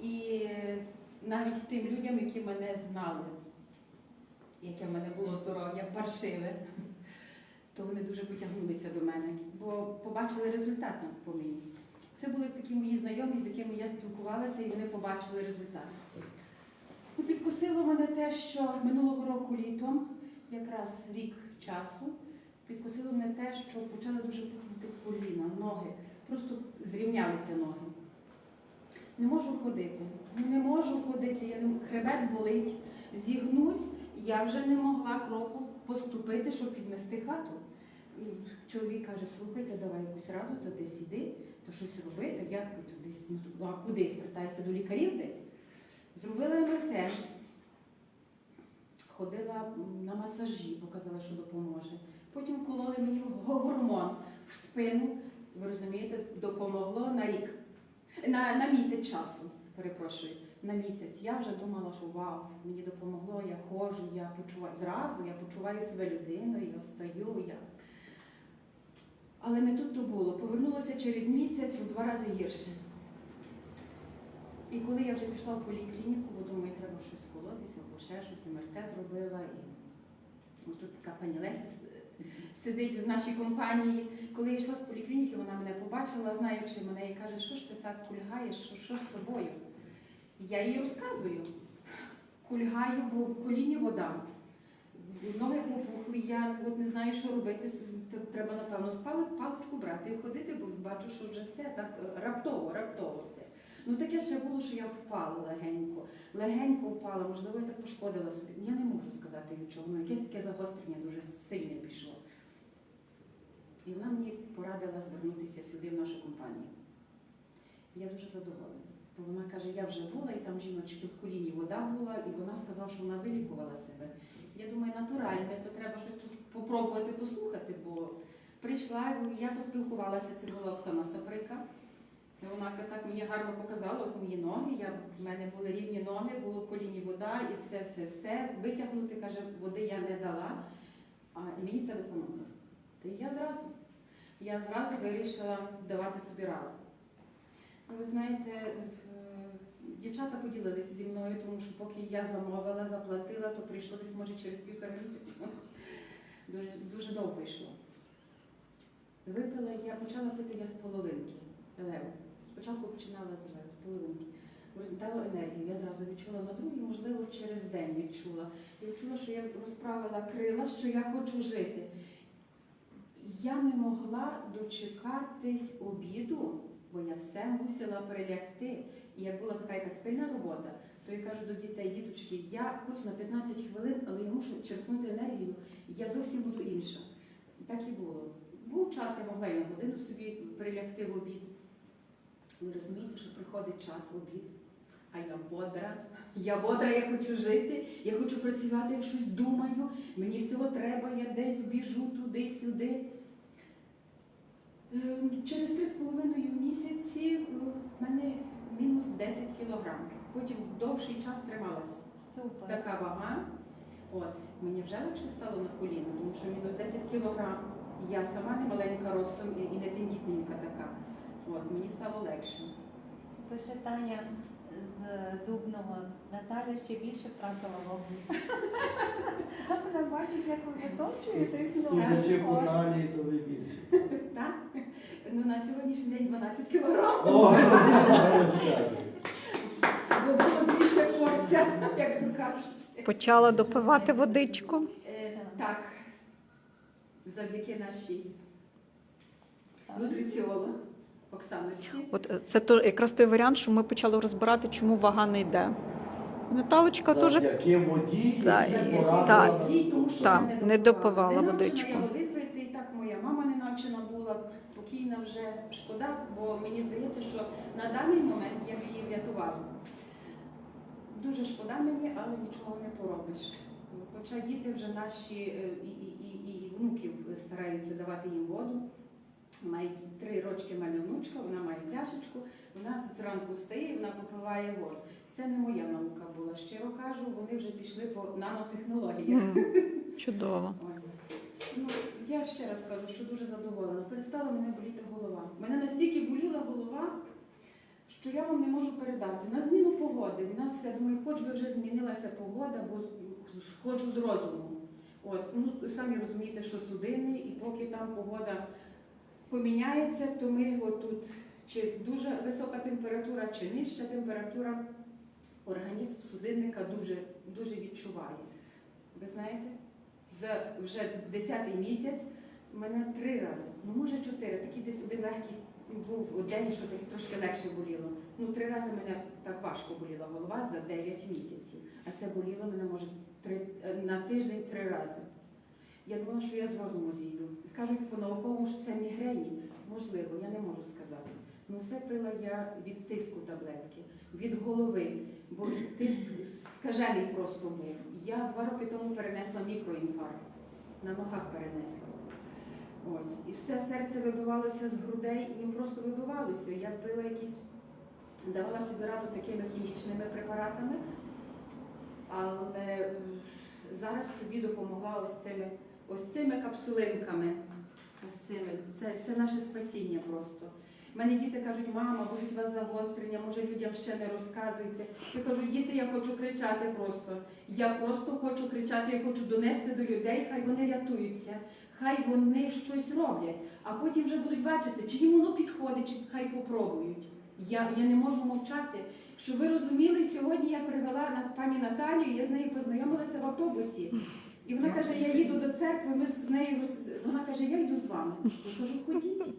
І навіть тим людям, які мене знали, яке в мене було здоров'я паршиве, то вони дуже потягнулися до мене, бо побачили результат по мені. Це були такі мої знайомі, з якими я спілкувалася, і вони побачили результат. Ну, підкосило мене те, що минулого року літом, якраз рік часу, підкосило мене те, що почали дуже пухнути коліна, ноги. Просто зрівнялися ноги. Не можу ходити. Не можу ходити, я хребет болить, зігнусь, я вже не могла кроку поступити, щоб підмести хату. Чоловік каже, слухайте, давай якусь раду, то десь іди, то щось робити. Я то десь, ну, то- а куди звертайся до лікарів десь. Зробила МРТ, ходила на масажі, показала, що допоможе. Потім кололи мені гормон в спину. Ви розумієте, допомогло на рік. На, на місяць часу, перепрошую, на місяць. Я вже думала, що вау, мені допомогло, я ходжу, я почуваю зразу, я почуваю себе людиною, я встаю. Я... Але не тут то було. Повернулося через місяць у два рази гірше. І коли я вже пішла в поліклініку, бо думаю, треба щось колотися, або ще щось, МРТ зробила. І тут така пані Леся сидить в нашій компанії. Коли я йшла з поліклініки, вона мене побачила, знаючи мене, і каже, що ж ти так кульгаєш, що, що з тобою? Я їй розказую. Кульгаю, бо в коліні вода. Ноги попухли, я от не знаю, що робити. Треба, напевно, паличку брати і ходити, бо бачу, що вже все так е, раптово, раптово все. Ну таке ще було, що я впала легенько. Легенько впала, можливо, я так пошкодила собі. Я не можу сказати від чого. Ну, якесь таке загострення дуже сильне пішло. І вона мені порадила звернутися сюди, в нашу компанію. Я дуже задоволена. Бо вона каже, я вже була, і там жіночки в коліні вода була, і вона сказала, що вона вилікувала себе. Я думаю, натуральне, то треба щось тут попробувати послухати, бо прийшла, я поспілкувалася, це була Оксана Саприка. І Вона так мені гарно показала от мої ноги. Я, в мене були рівні ноги, було в коліні вода і все, все, все. Витягнути, каже, води я не дала, а мені це допомогло. Та я зразу. Я зразу вирішила давати собі раду. Ну, Ви знаєте, е, дівчата поділилися зі мною, тому що поки я замовила, заплатила, то прийшло десь може через півтора місяця. Дуже, дуже довго йшло. Випила, я почала пити я з половинки. Елево. Спочатку починала з з половинки. Дало енергію. Я зразу відчула на другий, можливо, через день відчула. Я відчула, що я розправила крила, що я хочу жити. Я не могла дочекатись обіду, бо я все мусила прилягти. І як була така якась пильна робота, то я кажу до дітей, діточки, я хоч на 15 хвилин, але я мушу черпнути енергію, я зовсім буду інша. Так і було. Був час, я могла і на годину собі прилягти в обід. Ви розумієте, що приходить час в обід, а я бодра. Я бодра, я хочу жити, я хочу працювати, я щось думаю, мені всього треба, я десь біжу туди-сюди. Е, Через три з половиною місяці е, в мене мінус 10 кілограм. Потім довший час трималася Супер. така вага. От. Мені вже легше стало на коліна, тому що мінус 10 кілограм. Я сама не маленька ростом і не тендітненька така. От, мені стало легше. Пише Таня з Дубного. Наталя ще більше втратила вагу. Вона бачить, як ви витовчуєте і Судячи по талії, то ви більше. Так? Ну, на сьогоднішній день 12 кілограм. О, Бо було більше порця, як то кажуть. Почала допивати водичку. Е, так. Завдяки нашій нутриціолог Оксаночці. От е, це то якраз той варіант, що ми почали розбирати, чому вага не йде. Наталочка теж Завдяки воді, Так, які Завдяки порадила. воді, тому що Так, не допивала Не навчена водичку. Я води пити, і так моя мама не навчена була, покійна вже шкода, бо мені здається, що на даний момент я б її врятувала. Дуже шкода мені, але нічого не поробиш. Хоча діти вже наші е, і, і, і, і внуків стараються давати їм воду. Мають три рочки в мене внучка, вона має пляшечку, вона зранку встає, вона попиває воду. Це не моя наука була. Щиро кажу, вони вже пішли по нанотехнологіях. Чудово. Ось. Ну, я ще раз кажу, що дуже задоволена. Перестала мене боліти голова. Мене настільки боліла голова, що я вам не можу передати. На зміну погоди. У нас все думаю, хоч би вже змінилася погода, бо сходжу з розуму. От, ну самі розумієте, що судини, і поки там погода поміняється, то ми отут чи дуже висока температура, чи нижча температура, організм судинника дуже, дуже відчуває. Ви знаєте, за вже 10-й місяць у мене три рази, ну може чотири, такий десь один легкий був день, що так трошки легше боліло. Ну три рази мене так важко боліла голова за 9 місяців. А це боліло мене може три, на тиждень три рази. Я думала, що я з розуму зійду. Кажуть по науковому, що це мігрені. Можливо, я не можу сказати. Ну все пила я від тиску таблетки, від голови, бо тиск скажений просто був. Я два роки тому перенесла мікроінфаркт, на ногах перенесла. Ось. І все серце вибивалося з грудей, ну просто вибивалося. Я пила якісь, давала собі раду такими хімічними препаратами, але зараз собі допомогла ось цими, ось цими капсулинками. Ось цими. Це, це наше спасіння просто. Мене діти кажуть, мама, будуть у вас загострення, може людям ще не розказуйте. Я кажу, діти, я хочу кричати просто. Я просто хочу кричати, я хочу донести до людей, хай вони рятуються, хай вони щось роблять, а потім вже будуть бачити, чи їм воно підходить, чи хай попробують. Я, я не можу мовчати. Щоб ви розуміли, сьогодні я привела пані Наталію, я з нею познайомилася в автобусі. І вона каже, я їду до церкви, ми з нею роз- вона каже, я йду з вами. Я кажу, ходіть.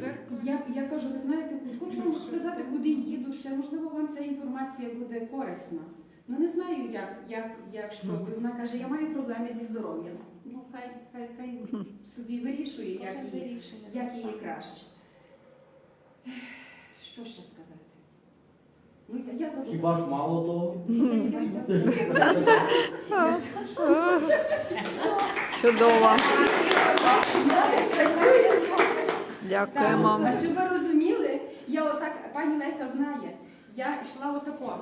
Ви. Я, я кажу, ви знаєте, хочу вам сказати, куди їду ще. Можливо, вам ця інформація буде корисна. Ну не знаю, як, як, як що. Вона каже, я маю проблеми зі здоров'ям. Ну, хай, хай, хай собі вирішує, як її, вирішує. як її краще. Що ще сказати? Ну, я, я забула. Хіба ж мало того? Чудово. Дякуємо. Так, а щоб ви розуміли, я отак, пані Леся знає, я йшла отако.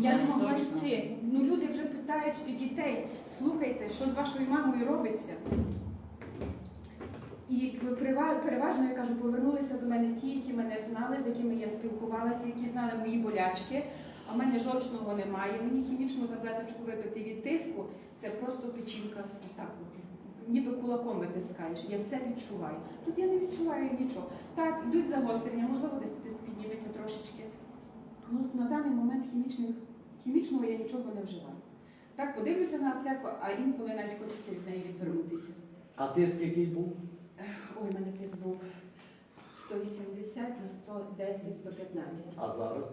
Я не могла йти. Ну люди вже питають дітей, слухайте, що з вашою мамою робиться. І переважно я кажу, повернулися до мене ті, які мене знали, з якими я спілкувалася, які знали мої болячки. А в мене жовчного немає. Мені хімічну таблеточку випити від тиску це просто печінка. Так, ніби кулаком витискаєш. Я все відчуваю. Тут я не відчуваю нічого. Так, йдуть загострення, можливо, десь десь підніметься трошечки. Ну, на даний момент хімічних, хімічного я нічого не вживаю. Так, подивлюся на аптеку, а інколи навіть хочеться від неї відвернутися. А тиск який був? Ой, у мене тиск був 180 на 110, 115. А зараз?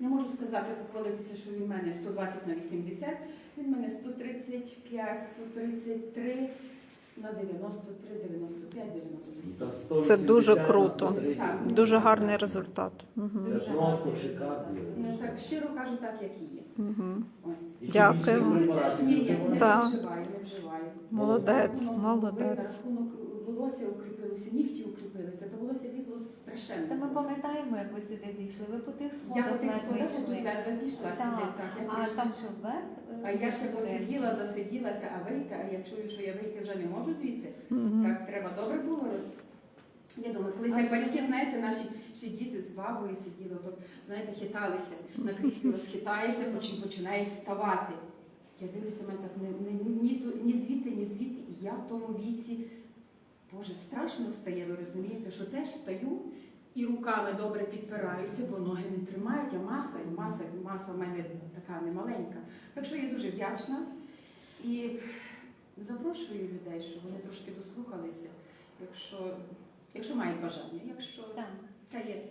Не можу сказати, похвалитися, що він в мене 120 на 80, він в мене 135, 133 на 93, 95, 97. Це дуже круто. Так. Дуже гарний результат. Угу. Це просто шикарно. Ну так щиро кажу, так як і є. Угу. От. І Дякую. хімічних Ні, не ні, не? Так. вживаю, не вживаю. Молодець, молодець. рахунок волосся укріпилося, нігті укріпилися, то волосся лізло страшенно. Та ми пам'ятаємо, як ви сюди зійшли. Ви по тих Я сходах по тих сходах тут ледве зійшла Так, сюди. Так, я А прийшла. там ще вверх. е, А я ще посиділа, засиділася, а вийти, а я чую, що я вийти вже не можу звідти. Угу. Так, треба добре було роз. Я думаю, колись як батьки, знаєте, наші ще діти з бабою сиділи, то знаєте, хиталися. На кріслі розхитаєшся, потім починаєш вставати. Я дивлюся, мене так ні, ні, ні, ні звідти, ні звідти. І я в тому віці, Боже, страшно стає, ви розумієте, що теж стаю і руками добре підпираюся, бо ноги не тримають, а маса, і маса, маса в мене така немаленька. Так що я дуже вдячна і запрошую людей, щоб вони трошки дослухалися, якщо, якщо мають бажання. Якщо Так. це є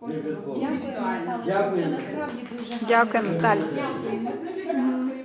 Дякую, індивідуально. Дякую. Це насправді. Дякую, Дякую.